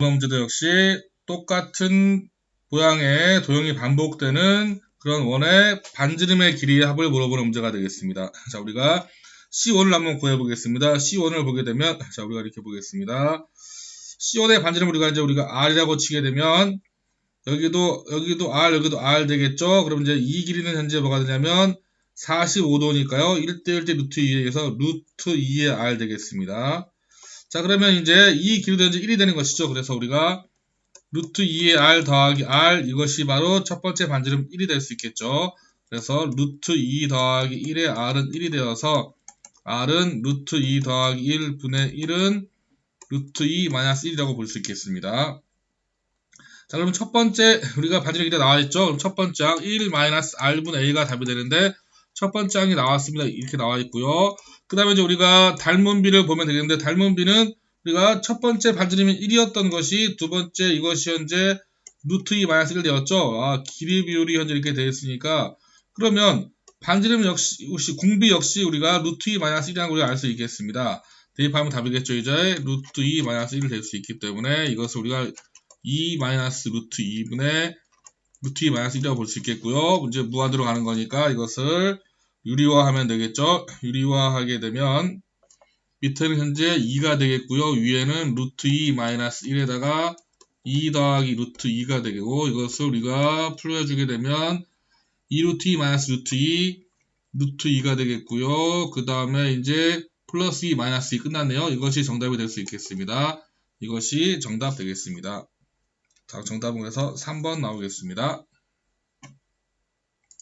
이번 문제도 역시 똑같은 모양의 도형이 반복되는 그런 원의 반지름의 길이의 합을 물어보는 문제가 되겠습니다. 자, 우리가 C1을 한번 구해보겠습니다. C1을 보게 되면, 자, 우리가 이렇게 보겠습니다. C1의 반지름 우리가 이제 우리가 R이라고 치게 되면, 여기도, 여기도 R, 여기도 R 되겠죠? 그럼 이제 이 길이는 현재 뭐가 되냐면, 45도니까요. 1대 1 대 루트 2에 의해서 루트 2의 R 되겠습니다. 자, 그러면 이제 이 길이도 현재 1이 되는 것이죠. 그래서 우리가 루트 2의 R 더하기 R 이것이 바로 첫 번째 반지름 1이 될 수 있겠죠. 그래서 루트 2 더하기 1의 R은 1이 되어서 R은 루트 2 더하기 1 분의 1은 루트 2 마이너스 1이라고 볼 수 있겠습니다. 자, 그러면 첫 번째 우리가 반지름 길이 나와 있죠. 그럼 첫 번째 항 1 마이너스 R분의 A가 답이 되는데 첫 번째 항이 나왔습니다. 이렇게 나와 있고요. 그 다음에 이제 우리가 닮은 비를 보면 되겠는데 닮은 비는 우리가 첫 번째 반지름이 1이었던 것이 두 번째 이것이 현재 루트 2 마이너스 1 되었죠. 아, 길이 비율이 현재 이렇게 되어 있으니까 그러면 반지름 역시, 역시 궁비 역시 우리가 루트 2 마이너스 1이라는 걸 알 수 있겠습니다. 대입하면 답이겠죠. 이제 루트 2 마이너스 1이 될 수 있기 때문에 이것을 우리가 2 마이너스 루트 2분의 루트 2 마이너스 1이라고 볼 수 있겠고요. 문제 무한대로 가는 거니까 이것을 유리화하면 되겠죠. 유리화하게 되면 밑에는 현재 2가 되겠고요. 위에는 루트 2 마이너스 1에다가 2 더하기 루트 2가 되고 이것을 우리가 풀어주게 되면 2 루트 2 마이너스 루트 2 루트 2가 되겠고요. 그 다음에 이제 플러스 2 마이너스 2 끝났네요. 이것이 정답이 될 수 있겠습니다. 이것이 정답 되겠습니다. 자, 정답은 그래서 3번 나오겠습니다.